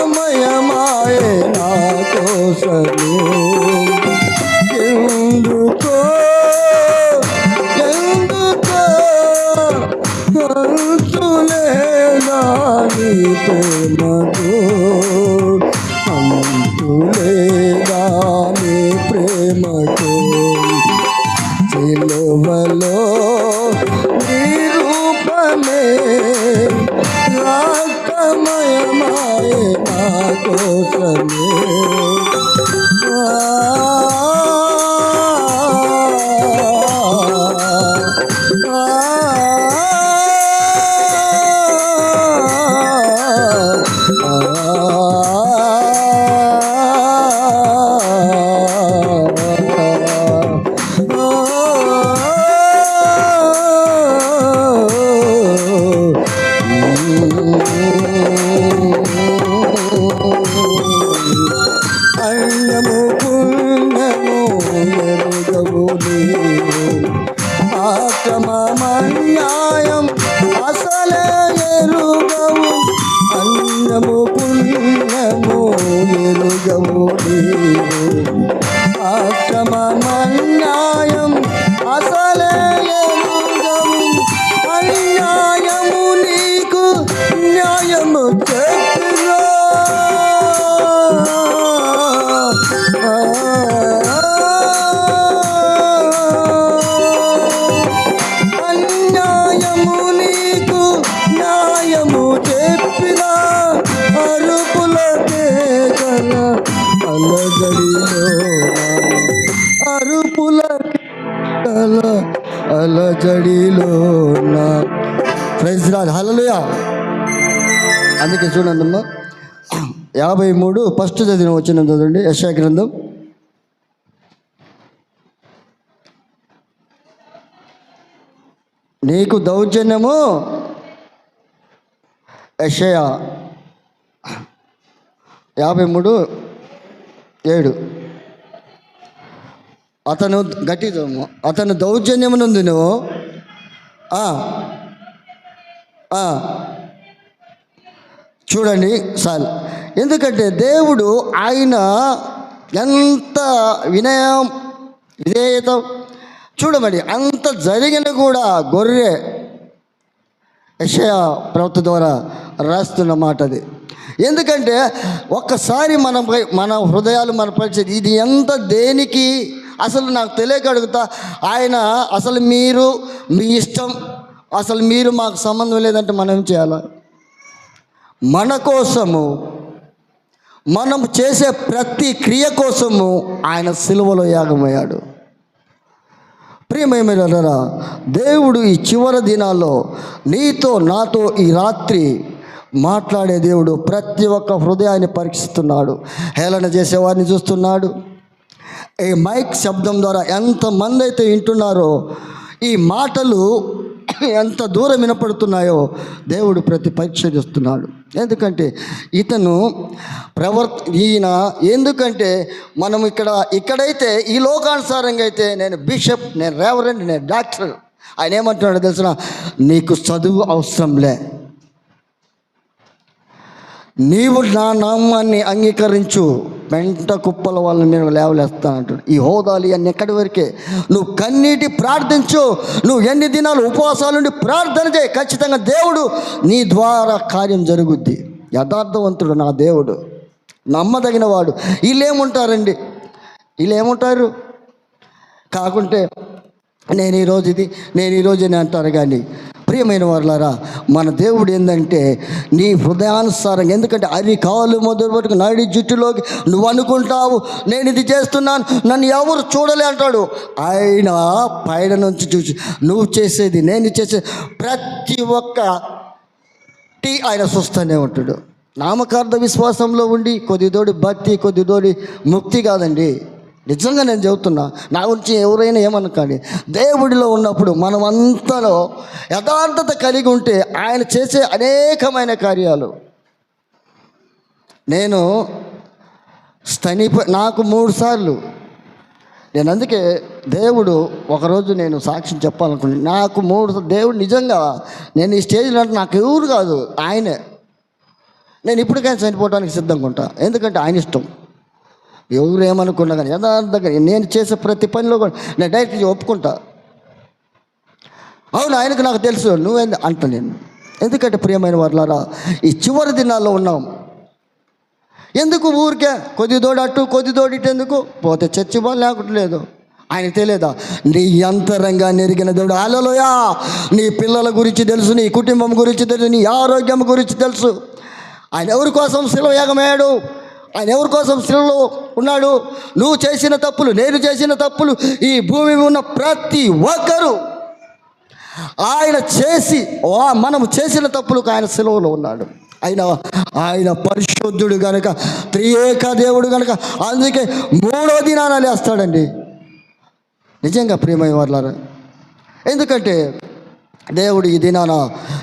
రక్తమయమాయే నా కోసము ఎందుకో ఎందుకో అంతులేదా నీ ప్రేమకు అంతులేదా నీ ప్రేమకు సిలువలో నీ రూపమే రాకమయమాయ కోసమే అందుకే చూడండి అమ్మా యాభై మూడు ఫస్ట్ చదివిన వచ్చిన చదవండి యశా గ్రంథం. నీకు దౌర్జన్యము యషయ. యాభై మూడు ఏడు. అతను గట్టి అతను దౌర్జన్యమునందును. నువ్వు చూడండి సార్. ఎందుకంటే దేవుడు ఆయన ఎంత వినయం విధేయత చూడమని అంత జరిగిన కూడా గొర్రె యషయ ప్రవక్త ద్వారా రాస్తున్న మాట అది. ఎందుకంటే ఒక్కసారి మనం మన హృదయాలు మన పరిస్థితి ఇది ఎంత దేనికి అసలు నాకు తెలియక అడుగుతా ఆయన అసలు మీరు మీ ఇష్టం అసలు మీరు మాకు సంబంధం లేదంటే మనం ఏం చేయాలి? మన కోసము మనం చేసే ప్రతి క్రియ కోసము ఆయన సిలువలో యాగమయ్యాడు. ప్రియమేమరా దేవుడు ఈ చివరి దినాల్లో నీతో నాతో ఈ రాత్రి మాట్లాడే దేవుడు ప్రతి ఒక్క హృదయాన్ని పరీక్షిస్తున్నాడు. హేళన చేసేవారిని చూస్తున్నాడు. ఈ మైక్ శబ్దం ద్వారా ఎంతమంది అయితే వింటున్నారో ఈ మాటలు ఎంత దూరం వినపడుతున్నాయో దేవుడు ప్రతి పరీక్ష చేస్తున్నాడు. ఎందుకంటే ఇతను ప్రవర్ ఈయన ఎందుకంటే మనం ఇక్కడ ఇక్కడైతే ఈ లోకానుసారంగా అయితే నేను బిషప్ నేను రేవరెంట్ నేను డాక్టర్. ఆయన ఏమంటున్నాడో తెలిసిన? నీకు చదువు అవసరంలే నీవు నా నామాన్ని అంగీకరించు. పెంట కుప్పల వాళ్ళని నేను లేవలేస్తానంటాడు ఈ హోదాలు అన్ని ఎక్కడి వరకే? నువ్వు కన్నీటి ప్రార్థించు. నువ్వు ఎన్ని దినాలు ఉపవాసాలుండి ప్రార్థన చేయి. ఖచ్చితంగా దేవుడు నీ ద్వారా కార్యం జరుగుద్ది. యథార్థవంతుడు నా దేవుడు. నమ్మదగిన వాడు. వీళ్ళేముంటారండి వీళ్ళేముంటారు కాకుంటే నేను ఈరోజు ఇది నేను ఈరోజు అని అంటారు కానీ ప్రియమైన వారులారా మన దేవుడు ఏంటంటే నీ హృదయానుసారంగా ఎందుకంటే అరి కాలు మొదలు పట్టుకు నడి జుట్టులోకి నువ్వు అనుకుంటావు నేను ఇది చేస్తున్నాను నన్ను ఎవరు చూడలే అంటాడు. ఆయన పైన నుంచి చూసి నువ్వు చేసేది నేను చేసే ప్రతి ఒక్క టీ ఆయన చూస్తూనే ఉంటాడు. నామకార్థ విశ్వాసంలో ఉండి కొద్దిదోడి భక్తి కొద్దిదోడి ముక్తి కాదండి. నిజంగా నేను చెబుతున్నా నా గురించి ఎవరైనా ఏమనుకోండి. దేవుడిలో ఉన్నప్పుడు మనమంతలో యథార్థత కలిగి ఉంటే ఆయన చేసే అనేకమైన కార్యాలు. నేను స్తనిప నాకు మూడు సార్లు. నేను అందుకే దేవుడు ఒకరోజు నేను సాక్ష్యం చెప్పాలనుకున్నాను. నాకు మూడు దేవుడు నిజంగా నేను ఈ స్టేజ్లో అంటే నాకు ఎవరు కాదు ఆయనే. నేను ఇప్పటికైనా చనిపోవడానికి సిద్ధంగా ఉంటాను ఎందుకంటే ఆయన ఇష్టం. ఎవరు ఏమనుకున్నా కానీ యథార్థంగా నేను చేసే ప్రతి పనిలో కూడా నేను డైరెక్ట్ ఒప్పుకుంటా. అవును ఆయనకు నాకు తెలుసు నువ్వేంది అంట నేను. ఎందుకంటే ప్రియమైన వాళ్ళారా ఈ చివరి దినాల్లో ఉన్నాం. ఎందుకు ఊరికే కొద్ది తోడు కొద్ది తోడు పోతే చచ్చి బా లేకుండా ఆయనకు తెలియదా? నీ అంతరంగా నెరిగిన దేవుడు అలలోయా నీ పిల్లల గురించి తెలుసు నీ కుటుంబం గురించి తెలుసు నీ ఆరోగ్యం గురించి తెలుసు. ఆయన ఎవరి కోసం శిలువ యాగమయ్యాడు ఆయన ఎవరి కోసం శిలువలో ఉన్నాడు? నువ్వు చేసిన తప్పులు నేను చేసిన తప్పులు ఈ భూమి ఉన్న ప్రతి ఒక్కరూ ఆయన చేసి వా- మనం చేసిన తప్పులకు ఆయన సెలవులో ఉన్నాడు. ఆయన ఆయన పరిశుద్ధుడు గనుక త్రియేక దేవుడు గనుక అందుకే మూడో దినాన లేస్తాడండి. నిజంగా ప్రియమైన వాళ్ళారా ఎందుకంటే దేవుడు ఈ దినాన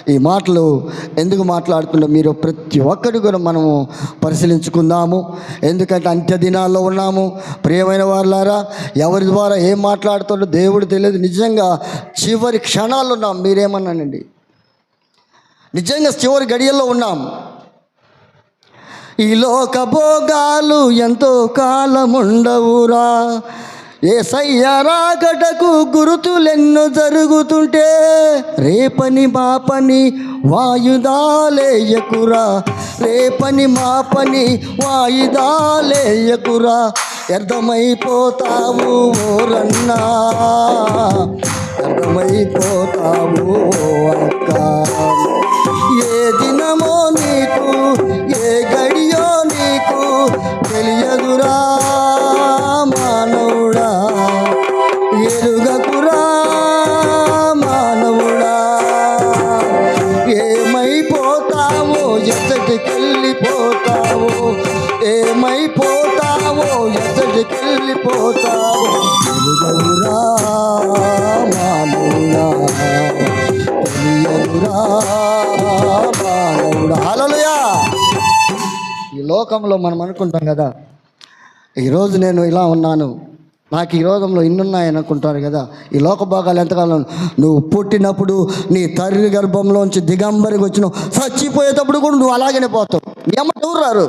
ఈ మాటలు ఎందుకు మాట్లాడుతుండో మీరు ప్రతి ఒక్కరు కూడా మనము పరిశీలించుకుందాము. ఎందుకంటే అంత్య దినాల్లో ఉన్నాము. ప్రియమైన వాళ్ళారా ఎవరి ద్వారా ఏం మాట్లాడుతుండో దేవుడు తెలియదు. నిజంగా చివరి క్షణాల్లో ఉన్నాం. మీరేమన్నానండి? నిజంగా చివరి గడియల్లో ఉన్నాం. ఈ లోక భోగాలు ఎంతో కాలముండవురా. ఏ సయ్యరాగటకు గురుతులెన్నో జరుగుతుంటే రేపని మాపని వాయుదాలేయకురా రేపని మాపని వాయుదాలేయకురా వ్యర్థమైపోతావు ఓరన్నా. వ్యర్థమైపోతావు అక్క. లోకంలో మనం అనుకుంటాం కదా ఈరోజు నేను ఇలా ఉన్నాను నాకు ఈ రోగంలో ఇన్నున్నాయి అనుకుంటారు కదా ఈ లోక భాగాలు ఎంతకాలం? నువ్వు పుట్టినప్పుడు నీ తల్లి గర్భంలోంచి దిగంబరికి వచ్చినావు చచ్చిపోయేటప్పుడు కూడా నువ్వు అలాగనే పోతావు. నీ అమ్మ రారు?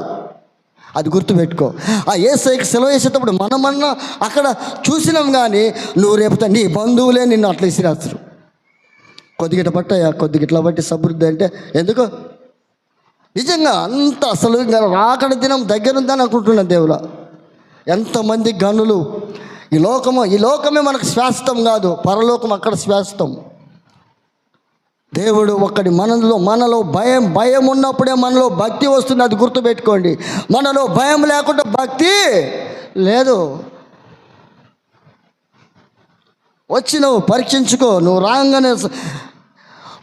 అది గుర్తుపెట్టుకో. ఆ ఏసైకి సెలవు వేసేటప్పుడు మనమన్నా అక్కడ చూసినాం కానీ నువ్వు రేపు నీ బంధువులే నిన్ను అట్లా ఇసిరేస్తారు కొద్దిగిట పట్టాయా కొద్దిగిట్లా బట్టి సమృద్ధి అంటే ఎందుకు? నిజంగా అంత అసలు ఇంకా రాకడ దినం దగ్గరుందని అనుకుంటున్నాను దేవుడు. ఎంతమంది గనులు ఈ లోకము ఈ లోకమే మనకు శ్వాసతం కాదు పరలోకం అక్కడ శ్వాసతం దేవుడు ఒక్కడి మనలో మనలో భయం భయం ఉన్నప్పుడే మనలో భక్తి వస్తుంది అది గుర్తుపెట్టుకోండి. మనలో భయం లేకుండా భక్తి లేదు. వచ్చి నువ్వు పరీక్షించుకో నువ్వు రాగానే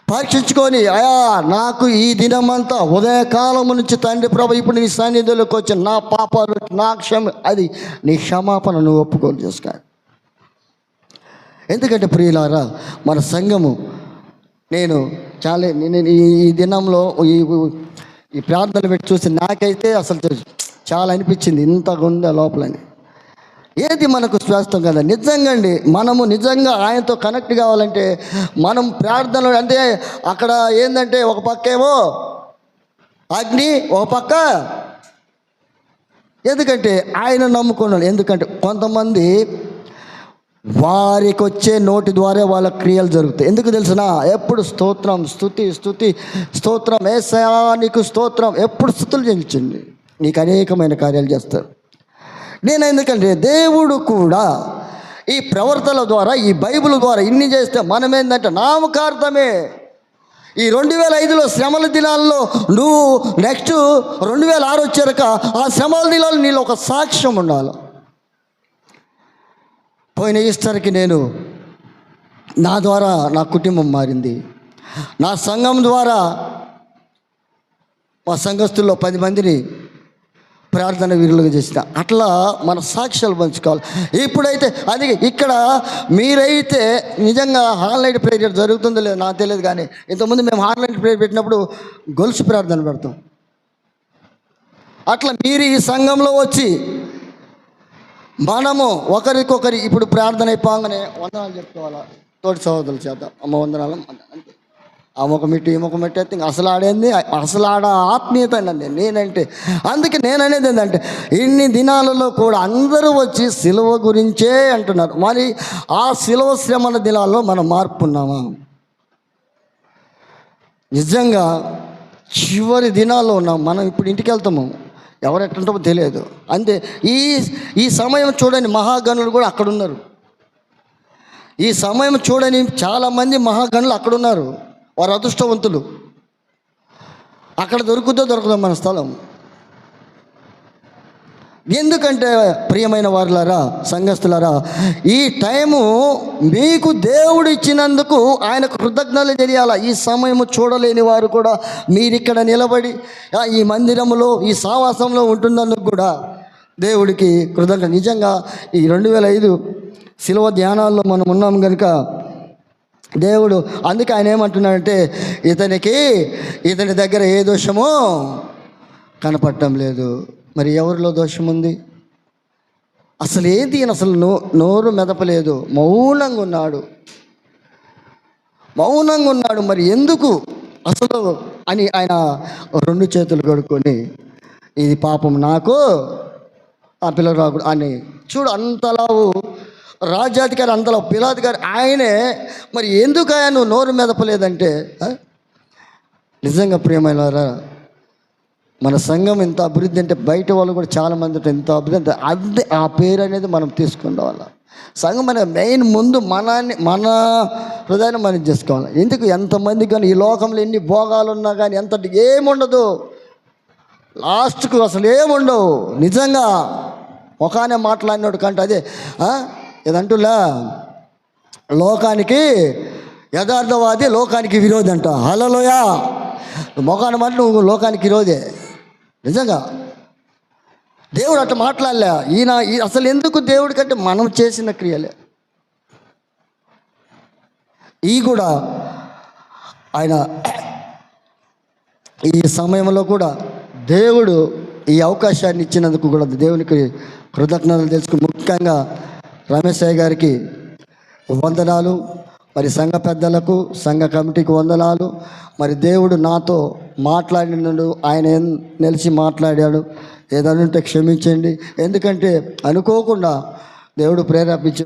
పరీక్షించుకొని అయా నాకు ఈ దినమంతా ఉదయకాలం నుంచి తండ్రి ప్రభు ఇప్పుడు నీ సన్నిధిలోకి వచ్చి నా పాపాలు నా క్షమ అది నీ క్షమాపణ నువ్వు ఒప్పుకోలు చేసుకో. ఎందుకంటే ప్రియులారా మన సంఘము నేను చాలా నేను ఈ దినంలో ఈ ఈ ప్రార్థనలు పెట్టి చూసి నాకైతే అసలు చాలా అనిపించింది. ఇంత గుండె లోపలని ఏది మనకు శ్వాసం కదా. నిజంగా అండి మనము నిజంగా ఆయనతో కనెక్ట్ కావాలంటే మనం ప్రార్థనలు అంటే అక్కడ ఏంటంటే ఒక పక్క ఏమో అగ్ని ఒక పక్క ఎందుకంటే ఆయన నమ్ముకున్నాడు. ఎందుకంటే కొంతమంది వారికి వచ్చే నోటి ద్వారా వాళ్ళ క్రియలు జరుగుతాయి. ఎందుకు తెలిసిన? ఎప్పుడు స్తోత్రం స్థుతి స్థుతి స్తోత్రం ఏసయా నీకు స్తోత్రం ఎప్పుడు స్థుతులు చెల్లించండి. నీకు అనేకమైన కార్యాలు చేస్తారు. నేను ఎందుకంటే దేవుడు కూడా ఈ ప్రవర్తన ద్వారా ఈ బైబిల్ ద్వారా ఇన్ని చేస్తే మనం ఏంటంటే నామకార్థమే. ఈ రెండు వేల ఐదులో శ్రమల దినాల్లో నువ్వు నెక్స్ట్ రెండు వేల ఆరు వచ్చాక ఆ శ్రమల దినాలు నీలో ఒక సాక్ష్యం ఉండాలి. పోయిన ఈస్టర్కి నేను నా ద్వారా నా కుటుంబం మారింది. నా సంఘం ద్వారా మా సంఘస్థుల్లో పది మందిని ప్రార్థన వీరులుగా చేసిన. అట్లా మన సాక్ష్యాలు పంచుకోవాలి. ఇప్పుడైతే అది ఇక్కడ మీరైతే నిజంగా ఆన్లైన్ ప్రేయర్ జరుగుతుందో లేదో నాకు తెలియదు కానీ ఇంతకుముందు మేము ఆన్లైన్ ప్రేయర్ పెట్టినప్పుడు గొలుసు ప్రార్థన పెడతాం. అట్లా మీరు ఈ సంఘంలో వచ్చి మనము ఒకరికొకరి ఇప్పుడు ప్రార్థన అయిపోగానే వందనాలు చెప్పుకోవాలా? తోటి సహోదరుల చేత అమ్మ వందనాలు. ఆ ముఖమిట్టు ఈ ముఖమిట్టు అయితే ఇంక అసలు ఆడేంది? అసలు ఆడ ఆత్మీయత అండి నేనంటే అందుకే నేననేది ఏంటంటే ఇన్ని దినాలలో కూడా అందరూ వచ్చి సిలువ గురించే అంటున్నారు. మరి ఆ సిలువ శ్రమల దినాల్లో మనం మార్పున్నామా? నిజంగా చివరి దినాల్లో ఉన్నాం. మనం ఇప్పుడు ఇంటికి వెళ్తాము. ఎవరు ఎట్లుంటామో తెలియదు. అంతే. ఈ ఈ సమయం చూడని మహాగణులు కూడా అక్కడ ఉన్నారు ఈ సమయం చూడని చాలామంది మహాగణులు అక్కడున్నారు. వారు అదృష్టవంతులు. అక్కడ దొరుకుతో దొరకదు మన స్థలం. ఎందుకంటే ప్రియమైన వారులారా సంఘస్థులారా ఈ టైము మీకు దేవుడు ఇచ్చినందుకు ఆయనకు కృతజ్ఞతలు తెలియాలా? ఈ సమయము చూడలేని వారు కూడా మీరిక్కడ నిలబడి ఈ మందిరంలో ఈ సావాసంలో ఉంటున్నందుకు కూడా దేవుడికి కృతజ్ఞత నిజంగా ఈ రెండు వేల ఐదు శిలువ ధ్యానాల్లో మనం ఉన్నాం కనుక దేవుడు అందుకే ఆయన ఏమంటున్నాడంటే ఇతనికి ఇతని దగ్గర ఏ దోషమో కనపడటం లేదు. మరి ఎవరిలో దోషం ఉంది అసలు ఏంటి ఈయన అసలు నో నోరు మెదపలేదు. మౌనంగా ఉన్నాడు. మౌనంగా ఉన్నాడు మరి ఎందుకు? అసలు అని ఆయన రెండు చేతులు కడుక్కొని ఇది పాపం నాకు ఆ పిల్లలు రాకూడదు అని చూడు అంతలావు రాజ్యాధికారి అంతలా పిలాధికారి ఆయనే. మరి ఎందుకు ఆయన నువ్వు నోరు మెదపలేదంటే నిజంగా ప్రియమైన మన సంఘం ఎంత అభివృద్ధి అంటే బయట వాళ్ళు కూడా చాలా మంది ఎంత అభివృద్ధి అంటే అది ఆ పేరు అనేది మనం తీసుకుని సంఘం అనే మెయిన్ ముందు మనాన్ని మన హృదయాన్ని మనం చేసుకోవాలి. ఎందుకు ఎంతమంది కానీ ఈ లోకంలో ఎన్ని భోగాలు ఉన్నా కానీ ఎంత ఏముండదు. లాస్ట్కు అసలు ఏముండవు. నిజంగా ఒకనే మాట్లాడినాడు కంటే అదే ఇదంటులా లోకానికి యథార్థవాది లోకానికి విరోధి అంట హలలోయా మొఖాన్ని మాట నువ్వు లోకానికి విరోధే. నిజంగా. దేవుడు అట్లా మాట్లాడలే. ఈయన ఈ- అసలు ఎందుకు దేవుడి కంటే మనం చేసిన క్రియలే? ఈ కూడా ఆయన ఈ సమయంలో కూడా దేవుడు ఈ అవకాశాన్ని ఇచ్చినందుకు కూడా దేవునికి కృతజ్ఞతలు తెలుసుకుని ముఖ్యంగా రమేష్ గారికి వందనాలు. మరి సంఘ పెద్దలకు సంఘ కమిటీకి వందనాలు. మరి దేవుడు నాతో మాట్లాడినాడు. ఆయన నిలిచి మాట్లాడాడు. ఏదైనా ఉంటే క్షమించండి. ఎందుకంటే అనుకోకుండా దేవుడు ప్రేరేపించి